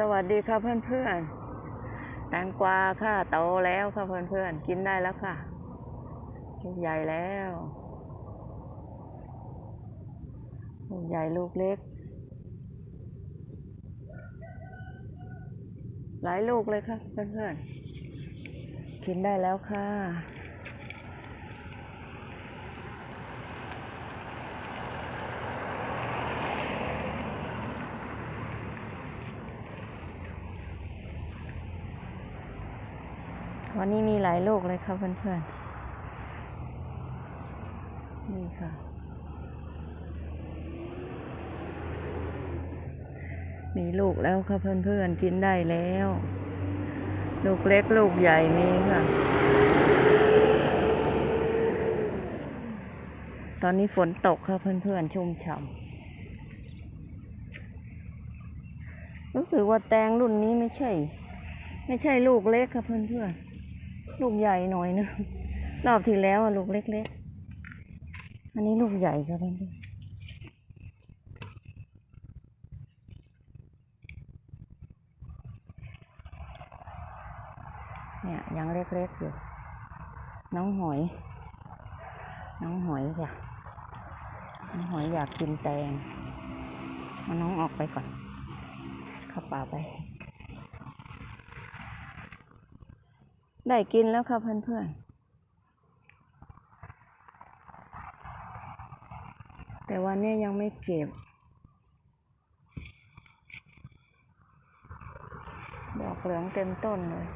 สวัสดีค่ะเพื่อนๆแตงกวาค่ะโตแล้วค่ะเพื่อนๆ กินได้แล้วค่ะลูกใหญ่แล้วลูกใหญ่ลูกเล็ก หลายลูกเลยค่ะเพื่อนๆ กินได้แล้วค่ะ วันนี้มีหลายลูกเลยค่ะเพื่อนๆ นี่ค่ะ มีลูกแล้วค่ะเพื่อนๆ กินได้แล้ว ลูกเล็กลูกใหญ่มีค่ะ ตอนนี้ฝนตกค่ะเพื่อนๆ ชุ่มฉ่ำรู้สึกว่าแตงรุ่นนี้ไม่ใช่ ไม่ใช่ลูกเล็กค่ะเพื่อนๆ ลูกใหญ่หน่อยนึงรอบที่แล้วอะลูกเล็กๆ อันนี้ลูกใหญ่ค่ะเพื่อนเนี่ยยังเล็กๆอยู่ น้องหอย น้องหอยจ้ะน้องหอยอยากกินแตงเอาน้องออกไปก่อน เข้าป่าไป ได้กินแล้วค่ะเพื่อนๆ แต่วันนี้ยังไม่เก็บ ดอกเหลืองเต็มต้นเลย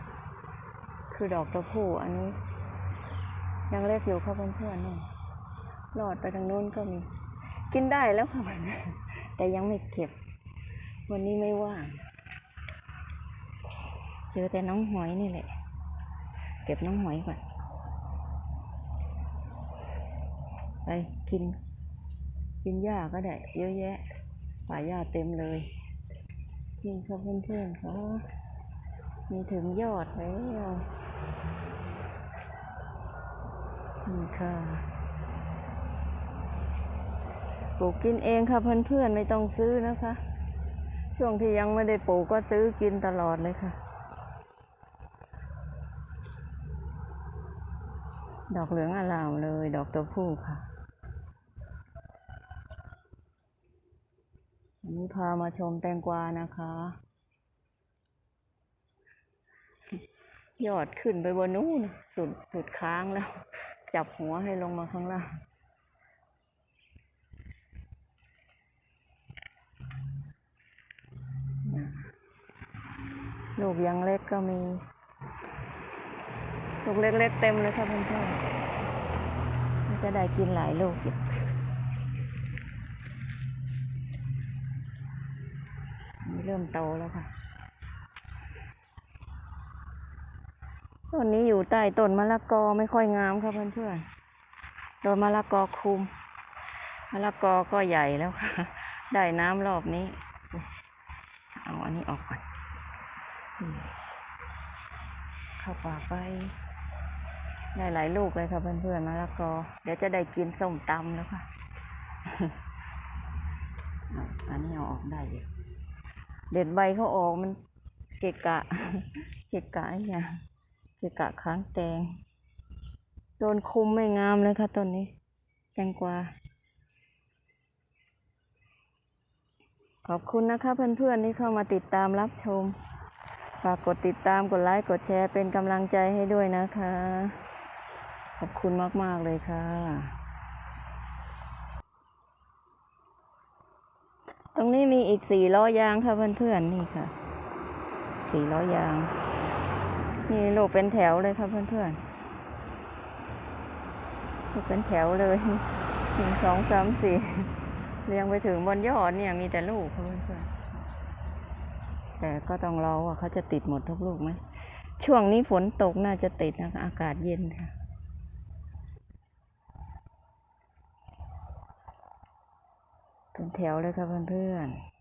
คือดอกตะพูอันนี้ ยังเล็กอยู่ค่ะเพื่อนๆนี่รอดไปทางโน้นก็มี กินได้แล้วค่ะแต่ยังไม่เก็บ วันนี้ไม่ว่าง เจอแต่น้องหอยนี่แหละ เก็บน้องหอยก่อน ไปกิน กินหญ้าก็ได้ เยอะแยะ ป่าหญ้าเต็มเลยนี่ค่ะเพื่อนๆเขามีถึงยอดแล้วนี่ค่ะปลูกกินเองค่ะเพื่อนๆไม่ต้องซื้อนะคะ ช่วงที่ยังไม่ได้ปลูกก็ซื้อกินตลอดเลยค่ะ ดอกเหลืองอลามเลย ดอกตัวผู้ค่ะ วันนี้พามาชมแตงกวานะคะ ยอดขึ้นไปบนนู้นสุดสุดค้างแล้ว จับหัวให้ลงมาข้างล่างลูกยังเล็กก็มี ลูกเล็กๆเต็มเลยค่ะเพื่อนๆมันจะได้กินหลายลูกอยู่เริ่มโตแล้วค่ะ ต้นนี้อยู่ใต้ต้นมะละกอไม่ค่อยงามค่ะเพื่อนๆ โดนมะละกอคุม มะละกอก็ใหญ่แล้วค่ะ ได้น้ำรอบนี้ เอาอันนี้ออกก่อน เข้าป่าไป ได้หลายลูกเลยค่ะเพื่อนๆมะละกอ เดี๋ยวจะได้กินส้มตำแล้วค่ะ อันนี้เอาออกได้อยู่เด็ดใบเขาออกมันเกะกะ เกะกะไอ้เนี่ยเกะกะค้างแตงโดนคุมไม่งามเลยค่ะต้นนี้ แตงกวาขอบคุณนะคะเพื่อนๆที่เข้ามาติดตามรับชมฝากกดติดตามกดไลค์กดแชร์เป็นกำลังใจให้ด้วยนะคะ ขอบคุณมาก ๆ เลยค่ะ ตรงนี้มีอีกสี่ล้อยางค่ะเพื่อนๆนี่ค่ะสี่ล้อยาง นี่ลูกเป็นแถวเลยค่ะเพื่อนๆลูกเป็นแถวเลยหนึ่งสองสามสี่เรียงไปถึงบนยอดเนี่ยมีแต่ลูกค่ะเพื่อนๆแต่ก็ต้องรอว่าเขาจะติดหมดทุกลูกไหมช่วงนี้ฝนตกน่าจะติดนะคะ อากาศเย็นค่ะ เป็นแถวเลยค่ะเพื่อนๆ